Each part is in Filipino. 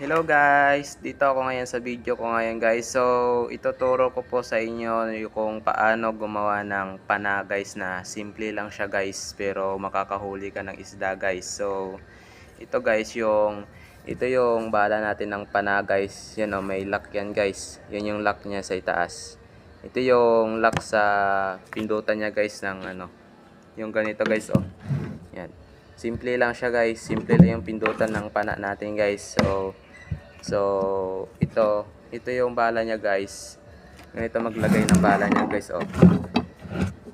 Hello guys, dito ako ngayon sa video ko ngayon guys. So, ituturo ko po sa inyo kung paano gumawa ng pana guys na simple lang siya guys pero makakahuli ka ng isda guys. So, ito guys yung ito yung bala natin ng pana guys. Yan oh, may lock yan guys. Yan yung lock niya sa itaas. Ito yung lock sa pindutan niya guys ng ano. Yung ganito guys oh. Yan. Simple lang siya guys. Simple lang yung pindutan ng pana natin guys. So, So, ito, ito yung bala niya guys. Ganito maglagay ng bala niya guys, oh.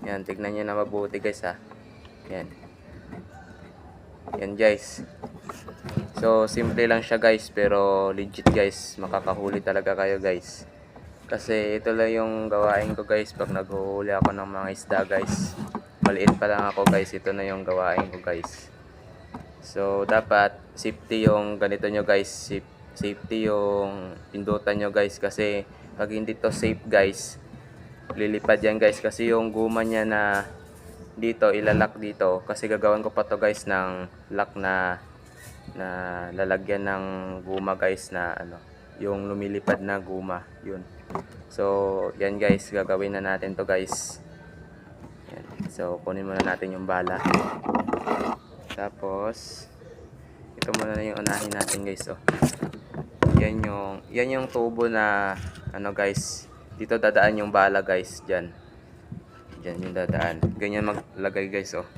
Yan, tignan niyo na mabuti guys ha. Yan. Yan guys. So, simple lang siya guys, pero legit guys, makakahuli talaga kayo guys. Kasi ito lang yung gawain ko guys pag naghuhuli ako ng mga isda guys. Maliit pa lang ako guys, ito na yung gawain ko guys. So, dapat safety yung ganito nyo guys, Saf- safety yung pindutan nyo guys kasi pag hindi to safe guys, lilipad yan guys kasi yung guma niya na dito, ilalak dito kasi gagawin ko pa to guys ng lock na na lalagyan ng guma guys na ano, yung lumilipad na guma, yun. So, yan guys, gagawin na natin to guys. Yan. So, kunin muna natin yung bala. Tapos, ito muna na yung unahin natin guys, oh. Yan yung, yan yung tubo na, ano guys, dito dadaan yung bala guys, dyan. Dyan yung dadaan. Ganyan maglagay guys, oh.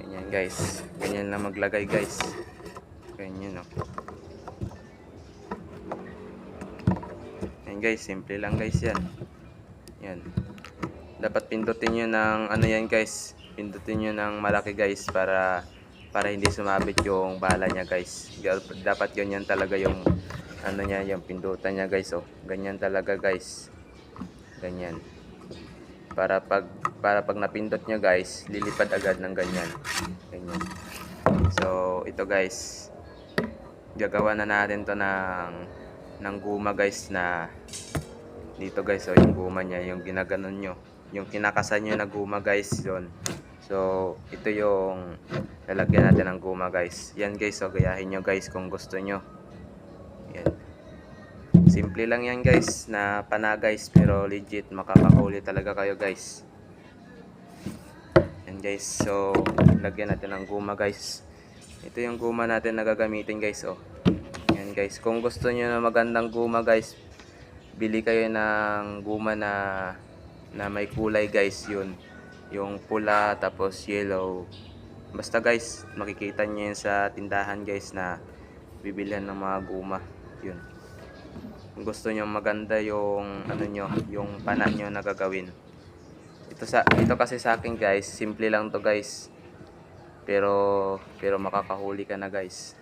Ganyan guys. Ganyan lang maglagay guys. Ganyan, oh. Yan guys, simple lang guys yan. Yan. Dapat pindutin nyo ng, ano yan guys, pindutin nyo ng malaki guys para para hindi sumabit yung bala niya guys. Dapat ganyan talaga yung ano niya yung pindutan niya guys oh. Ganyan talaga guys. Ganyan. Para pag para pag napindot nyo guys lilipad agad ng ganyan. Ganyan. So ito guys. Gagawa na natin to ng ng guma guys na dito guys oh yung guma niya yung ginaganon nyo. Yung kinakasan nyo na guma guys yon So, ito yung lalagyan natin ng guma guys. Yan guys, so gayahin nyo guys kung gusto nyo. Yan. Simple lang yan guys na pana guys pero legit makakahuli talaga kayo guys. Yan guys, so lagyan natin ng guma guys. Ito yung guma natin na gagamitin guys oh. Yan guys, kung gusto nyo na magandang guma guys, bili kayo ng guma na na may kulay guys yun yung pula tapos yellow. Basta guys makikita nyo yun sa tindahan guys na bibilihan ng mga guma. Yun. Kung gusto nyo maganda yung ano nyo yung pana nyo na gagawin. Ito sa ito kasi sa akin guys simple lang to guys. Pero pero makakahuli ka na guys.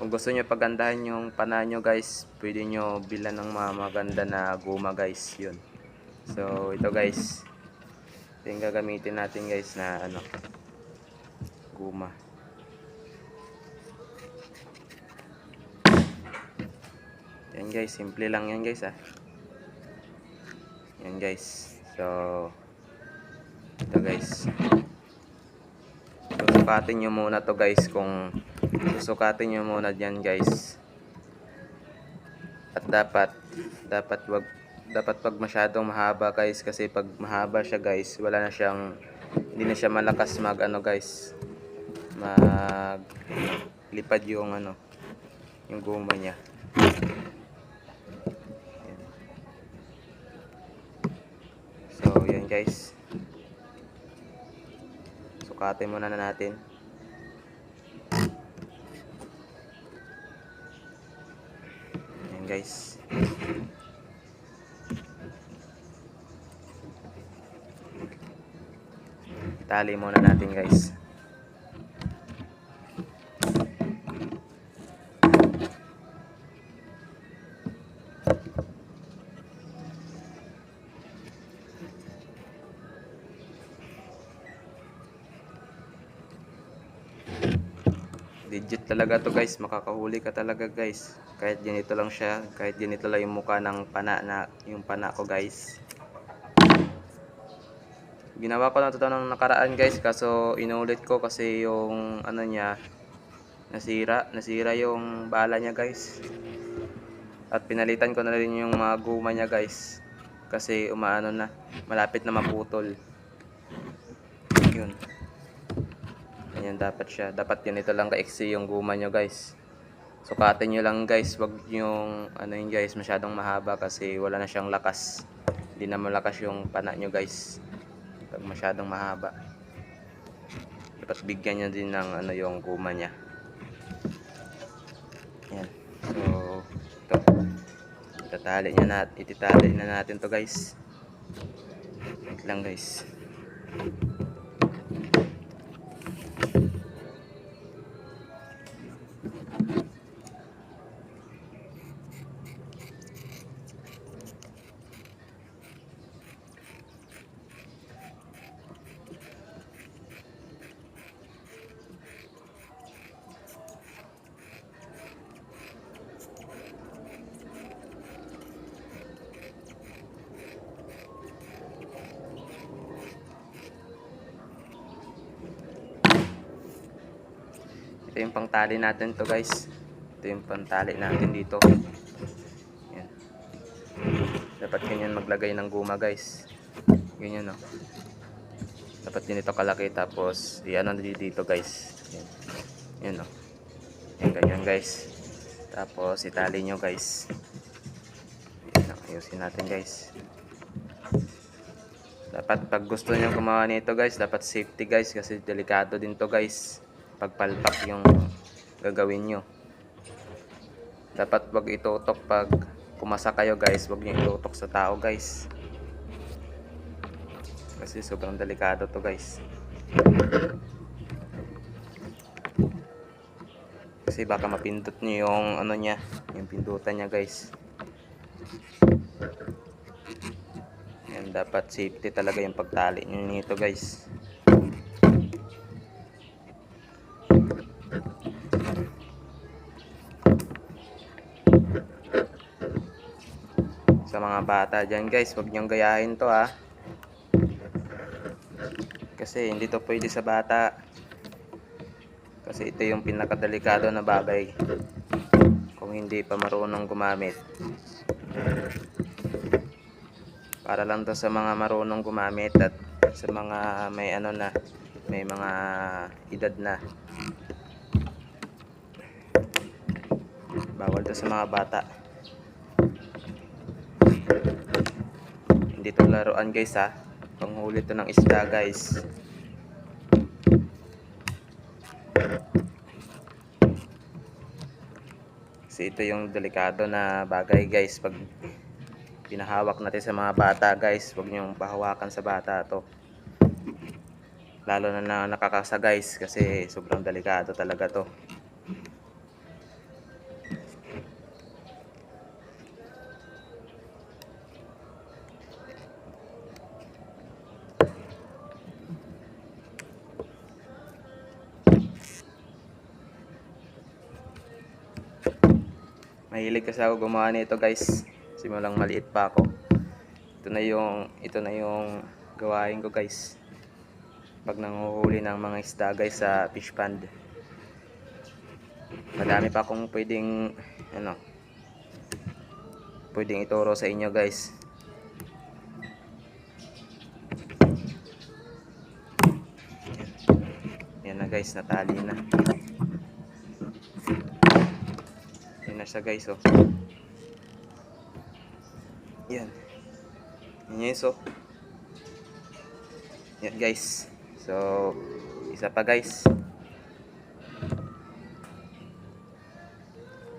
Kung gusto nyo pagandahan yung pana nyo guys pwede nyo bilan ng mga maganda na guma guys. Yun. So ito guys ito yung gagamitin natin guys na ano guma. Yan guys simple lang yan guys ah. Yan guys. So ito guys. Susukatin nyo muna to guys kung susukatin nyo muna dyan guys. At dapat dapat wag dapat pag masyadong mahaba guys kasi pag mahaba siya guys wala na siyang hindi na siya malakas mag ano guys mag lipad yung ano yung guma niya. So yan guys. Sukatin muna na natin. Yan guys Tali muna natin guys. Legit talaga to guys, makakahuli ka talaga guys. Kahit ganito lang siya, kahit ganito lang yung mukha ng pana na yung pana ko guys. Ginawa ko na ito ng nakaraan guys kaso inulit ko kasi yung ano niya nasira, nasira yung bala niya guys. At pinalitan ko na rin yung mga guma niya guys. Kasi umaano na, malapit na maputol. Yun. Ganyan dapat siya. Dapat ganito lang ka-exe yung guma nyo guys. Sukatin nyo lang guys. Wag yung ano yun guys masyadong mahaba kasi wala na siyang lakas. Hindi na malakas yung pana nyo guys. Pag masyadong mahaba. Dapat bigyan nyo din ng ano yung guma niya. Yan. So, ito. Itatali niya natin. Ititali na natin to guys. Wait lang guys. Ito yung pangtali natin to guys. Ito yung pangtali natin dito. Yan. Dapat ganyan maglagay ng guma guys. Ganyan no. Dapat ganito kalaki tapos i-ano dito guys. Yan. Yan no. Yan ganyan guys. Tapos itali nyo guys. Yan, ayusin natin guys. Dapat pag gusto niyo gumawa nito guys, dapat safety guys kasi delikado din to guys. Pagpalpak yung gagawin nyo. Dapat wag itutok pag pumasa kayo guys, wag niyo itutok sa tao guys. Kasi sobrang delikado to guys. Kasi baka mapindot niyo yung ano niya, yung pindutan niya guys. Yan, dapat safety talaga yung pagtali nyo nito guys. Sa mga bata dyan guys, huwag nyong gayahin to ha. Kasi hindi to pwede sa bata. Kasi ito yung pinakadelikado na bagay. Kung hindi pa marunong gumamit. Para lang to sa mga marunong gumamit at sa mga may ano na, may mga edad na. Bawal to sa mga bata. Hindi to laruan guys ha. Panghuli to ng isda guys. Kasi ito yung delikado na bagay guys pag pinahawak natin sa mga bata guys huwag niyong pahawakan sa bata to lalo na na nakakasa guys kasi sobrang delikado talaga to mahilig kasi ako gumawa nito guys. Simulang maliit pa ako. Ito na yung ito na yung gawain ko guys. Pag nanguhuli ng mga isda guys sa fish pond. Madami pa akong pwedeng ano pwedeng ituro sa inyo guys. Yan na guys. Natali na na siya guys oh yan. Yan guys, oh. Yan guys. So, isa pa guys.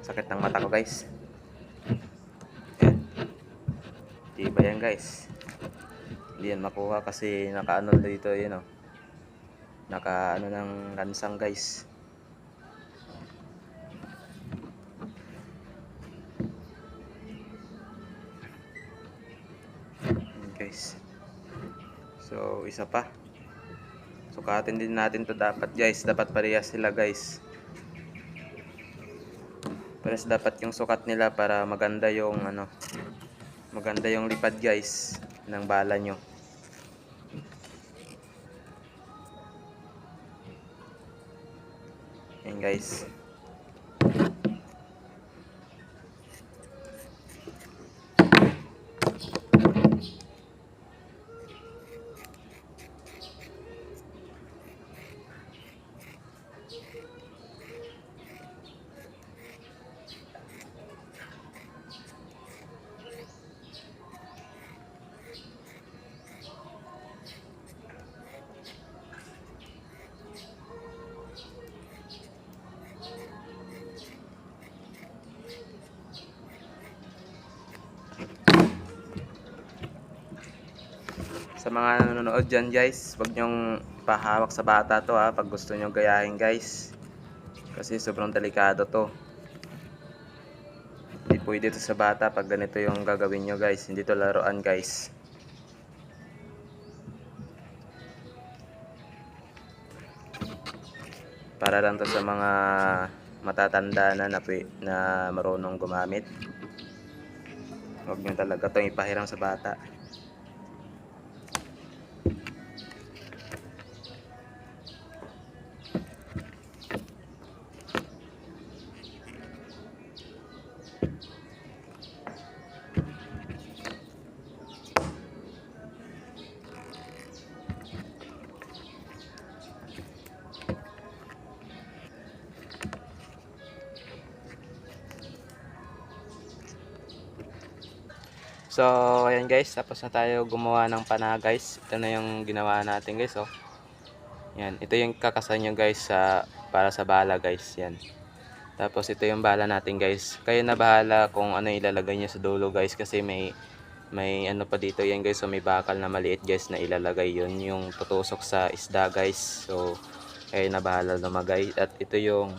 Sakit ng mata ko guys. Yan. Di ba yan guys? Hindi yan makuha kasi nakaano dito yun oh. Naka ano ng lansang guys. So, isa pa. Sukatin din natin to dapat guys. Dapat parehas sila guys. Parehas dapat yung sukat nila para maganda yung ano. Maganda yung lipad guys ng bala nyo. Yan guys. Sa mga nanonood dyan guys, wag nyong pahawak sa bata to ha pag gusto nyo gayahin guys. Kasi sobrang delikado to. Hindi pwede to sa bata pag ganito yung gagawin nyo guys. Hindi to laruan guys. Para lang to sa mga matatanda na na, na marunong gumamit. Huwag nyo talaga itong ipahiram sa bata. So, ayan guys, tapos na tayo gumawa ng pana guys. Ito na yung ginawa natin guys, oh. Yan, ito yung kakasan nyo guys sa para sa bala guys, yan. Tapos ito yung bala natin guys. Kayo na bahala kung ano ilalagay nyo sa dulo guys kasi may may ano pa dito yan guys, so may bakal na maliit guys na ilalagay yun yung tutusok sa isda guys. So, kayo na bahala lumagay at ito yung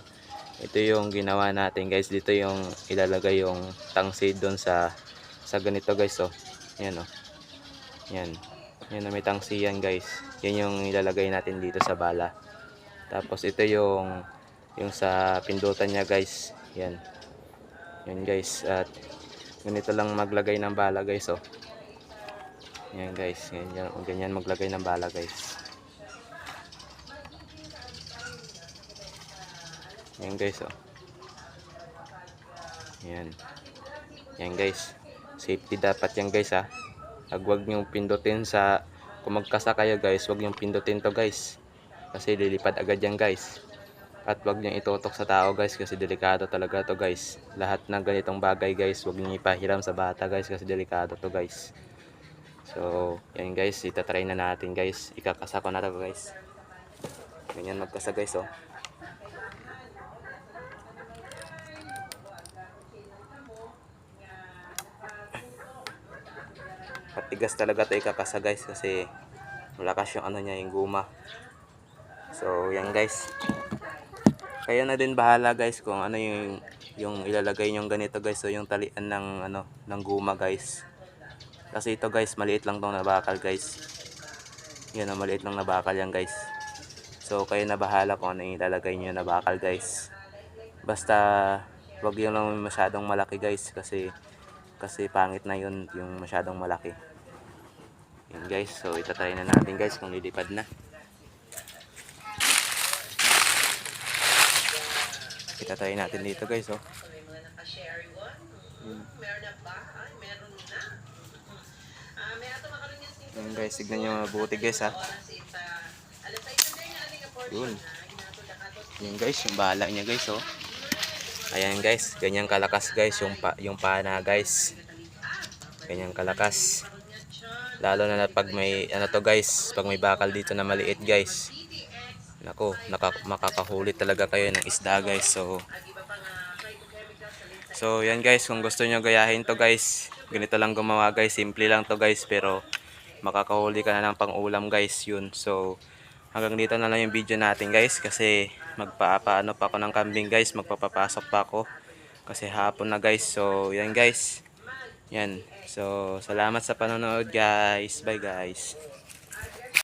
ito yung ginawa natin guys. Dito yung ilalagay yung tangsid doon sa sa ganito guys oh. Yan oh. Yan. Yan na may tangsi yan guys. Yan yung ilalagay natin dito sa bala. Tapos ito yung yung sa pindutan niya guys. Yan. Yan guys. At ganito lang maglagay ng bala guys oh. Yan guys. Ganyan, ganyan maglagay ng bala guys. Yan guys oh. Yan. Yan guys. Safety dapat yan guys ha. Pag wag niyong pindutin sa kung magkasa kayo guys, wag niyong pindutin to guys. Kasi lilipad agad yan guys. At wag niyong itutok sa tao guys kasi delikado talaga to guys. Lahat ng ganitong bagay guys, wag niyong ipahiram sa bata guys kasi delikado to guys. So, yan guys, itatry na natin guys. Ikakasa ko na to guys. Ganyan magkasa guys oh. Patigas talaga to ikakasa guys kasi malakas yung ano niya yung guma. So yan guys. Kayo na din bahala guys kung ano yung yung ilalagay niyo ganito guys so yung talian ng ano ng guma guys. Kasi ito guys maliit lang tong nabakal guys. Yan oh, maliit lang nabakal yan guys. So kayo na bahala kung ano yung ilalagay niyo na bakal guys. Basta wag yung lang masyadong malaki guys kasi kasi pangit na yun yung masyadong malaki yun guys so itatry na natin guys kung lilipad na itatry natin dito guys oh. Yun. Ah, yun guys tignan nyo mabuti guys ha portion Yun. yun guys yung bahala niya guys oh ayan guys. Ganyan kalakas guys yung, pa, yung pana guys. Ganyan kalakas. Lalo na, pag may ano to guys pag may bakal dito na maliit guys. Nako makakahuli talaga kayo ng isda guys. So so yan guys kung gusto nyo gayahin to guys ganito lang gumawa guys. Simple lang to guys pero makakahuli ka na ng pang ulam guys yun. So hanggang dito na lang yung video natin guys. Kasi magpapaano pa ako ng kambing guys. Magpapapasok pa ako. Kasi hapon na guys. So yan guys. Yan. So salamat sa panonood guys. Bye guys